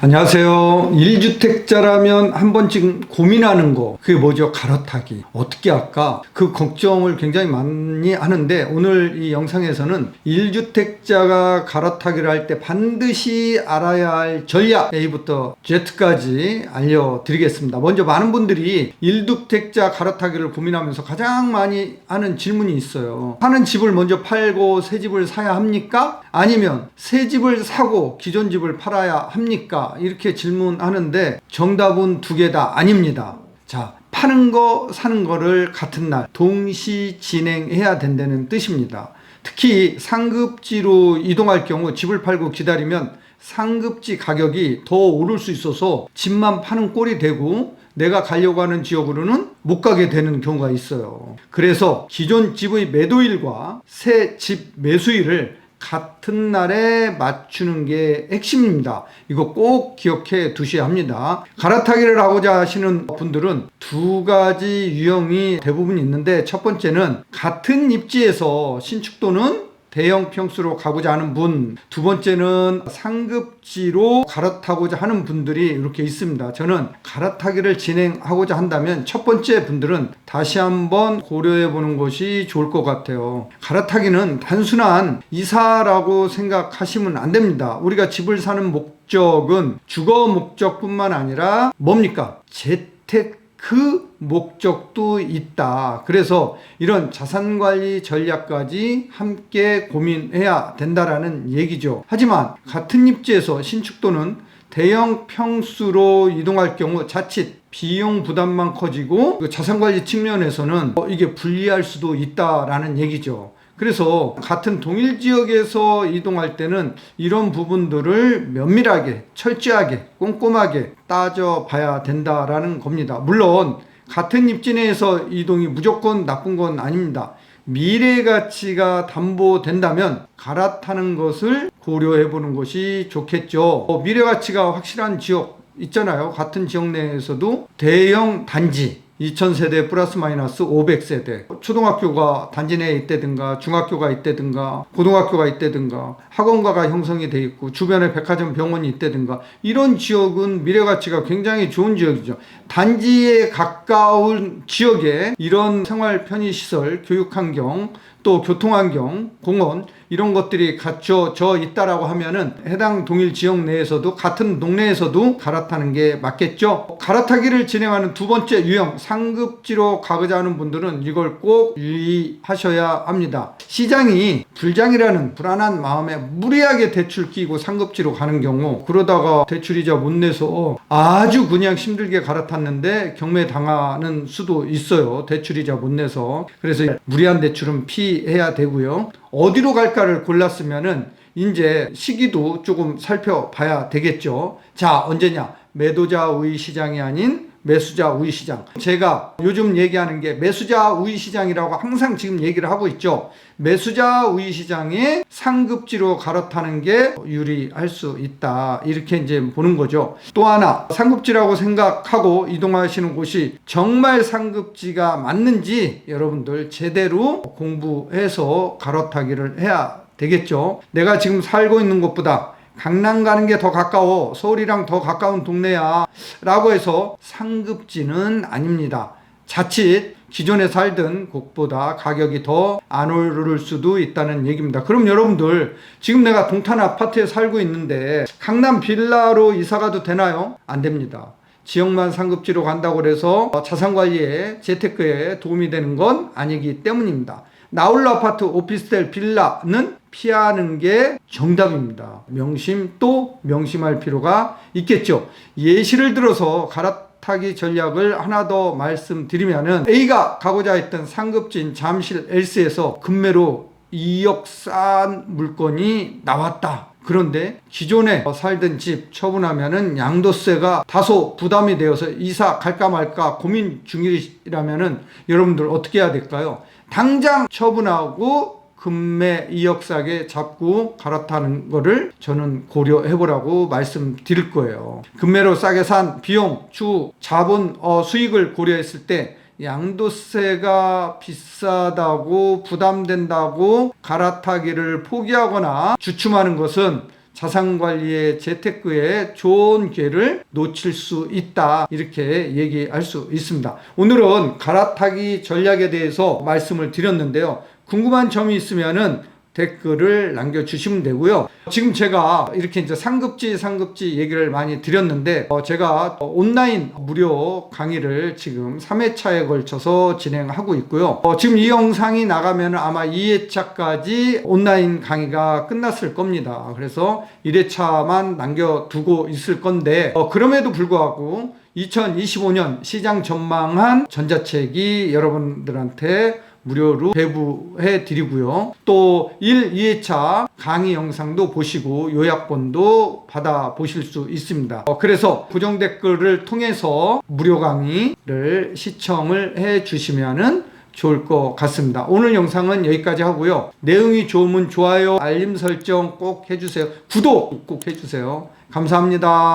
안녕하세요. 1주택자라면 한 번쯤 고민하는 거, 그게 뭐죠? 갈아타기. 어떻게 할까? 그 걱정을 굉장히 많이 하는데, 오늘 이 영상에서는 1주택자가 갈아타기를 할 때 반드시 알아야 할 전략 A부터 Z까지 알려드리겠습니다. 먼저 많은 분들이 1주택자 갈아타기를 고민하면서 가장 많이 하는 질문이 있어요. 사는 집을 먼저 팔고 새 집을 사야 합니까? 아니면 새 집을 사고 기존 집을 팔아야 합니까? 이렇게 질문하는데 정답은 두 개다 아닙니다. 자, 파는 거, 사는 거를 같은 날 동시 진행해야 된다는 뜻입니다. 특히 상급지로 이동할 경우 집을 팔고 기다리면 상급지 가격이 더 오를 수 있어서 집만 파는 꼴이 되고 내가 가려고 하는 지역으로는 못 가게 되는 경우가 있어요. 그래서 기존 집의 매도일과 새 집 매수일을 같은 날에 맞추는 게 핵심입니다. 이거 꼭 기억해 두셔야 합니다. 갈아타기를 하고자 하시는 분들은 두 가지 유형이 대부분 있는데 첫 번째는 같은 입지에서 신축 또는 대형 평수로 가고자 하는 분, 두 번째는 상급지로 갈아타고자 하는 분들이 이렇게 있습니다. 저는 갈아타기를 진행하고자 한다면 첫 번째 분들은 다시 한번 고려해 보는 것이 좋을 것 같아요. 갈아타기는 단순한 이사라고 생각하시면 안 됩니다. 우리가 집을 사는 목적은 주거 목적뿐만 아니라 뭡니까? 재택 그 목적도 있다. 그래서 이런 자산 관리 전략까지 함께 고민해야 된다라는 얘기죠. 하지만 같은 입지에서 신축 또는 대형 평수로 이동할 경우 자칫 비용 부담만 커지고 그 자산 관리 측면에서는 어, 이게 불리할 수도 있다라는 얘기죠. 그래서 같은 동일 지역에서 이동할 때는 이런 부분들을 면밀하게, 철저하게, 꼼꼼하게 따져봐야 된다라는 겁니다. 물론 같은 입지 내에서 이동이 무조건 나쁜 건 아닙니다. 미래 가치가 담보된다면 갈아타는 것을 고려해 보는 것이 좋겠죠. 어, 미래 가치가 확실한 지역 있잖아요. 같은 지역 내에서도 대형 단지 2000세대 플러스 마이너스 500세대 초등학교가 단지 내에 있다든가 중학교가 있다든가 고등학교가 있다든가 학원가가 형성이 돼 있고 주변에 백화점 병원이 있다든가 이런 지역은 미래 가치가 굉장히 좋은 지역이죠 단지에 가까운 지역에 이런 생활 편의 시설 교육 환경 또 교통 환경 공원 이런 것들이 갖춰져 있다라고 하면은 해당 동일 지역 내에서도 같은 동네에서도 갈아타는 게 맞겠죠. 갈아타기를 진행하는 두 번째 유형 상급지로 가고자 하는 분들은 이걸 꼭 유의하셔야 합니다. 시장이 불장이라는 불안한 마음에 무리하게 대출 끼고 상급지로 가는 경우 그러다가 대출이자 못 내서 아주 그냥 힘들게 갈아탔는데 경매 당하는 수도 있어요. 대출이자 못 내서 그래서 무리한 대출은 피해야 되고요. 어디로 갈까를 골랐으면은 이제 시기도 조금 살펴봐야 되겠죠. 자, 언제냐? 매도자 우위 시장이 아닌 매수자 우위 시장. 제가 요즘 얘기하는 게 매수자 우위 시장이라고 항상 지금 얘기를 하고 있죠. 매수자 우위 시장에 상급지로 갈아타는 게 유리할 수 있다. 이렇게 이제 보는 거죠. 또 하나, 상급지라고 생각하고 이동하시는 곳이 정말 상급지가 맞는지 여러분들 제대로 공부해서 갈아타기를 해야 되겠죠. 내가 지금 살고 있는 곳보다 강남 가는 게 더 가까워. 서울이랑 더 가까운 동네야. 라고 해서 상급지는 아닙니다. 자칫 기존에 살던 곳보다 가격이 더 안 오를 수도 있다는 얘기입니다. 그럼 여러분들 지금 내가 동탄 아파트에 살고 있는데 강남 빌라로 이사 가도 되나요? 안 됩니다. 지역만 상급지로 간다고 해서 자산 관리에 재테크에 도움이 되는 건 아니기 때문입니다. 나홀로 아파트, 오피스텔, 빌라는 피하는 게 정답입니다. 명심 또 명심할 필요가 있겠죠. 예시를 들어서 갈아타기 전략을 하나 더 말씀드리면은 A가 가고자 했던 상급지인 잠실 엘스에서 금매로 2억 싼 물건이 나왔다. 그런데 기존에 살던 집 처분하면은 양도세가 다소 부담이 되어서 이사 갈까 말까 고민 중이라면은 여러분들 어떻게 해야 될까요? 당장 처분하고 금매 2억 싸게 잡고 갈아타는 거를 저는 고려해 보라고 말씀드릴 거예요. 금매로 싸게 산 비용, 주, 자본, 어, 수익을 고려했을 때 양도세가 비싸다고 부담된다고 갈아타기를 포기하거나 주춤하는 것은 자산 관리의 재테크에 좋은 기회를 놓칠 수 있다. 이렇게 얘기할 수 있습니다. 오늘은 갈아타기 전략에 대해서 말씀을 드렸는데요. 궁금한 점이 있으면은 댓글을 남겨주시면 되고요. 지금 제가 이렇게 이제 상급지 상급지 얘기를 많이 드렸는데 어, 제가 온라인 무료 강의를 지금 3회차에 걸쳐서 진행하고 있고요. 어, 지금 이 영상이 나가면 아마 2회차까지 온라인 강의가 끝났을 겁니다. 그래서 1회차만 남겨두고 있을 건데 어, 그럼에도 불구하고 2025년 시장 전망한 전자책이 여러분들한테 무료로 배부해 드리고요. 또 1, 2회차 강의 영상도 보시고 요약본도 받아 보실 수 있습니다. 어, 그래서 고정 댓글을 통해서 무료 강의를 시청을 해 주시면은 좋을 것 같습니다. 오늘 영상은 여기까지 하고요. 내용이 좋으면 좋아요, 알림 설정 꼭 해주세요. 구독 꼭 해주세요. 감사합니다.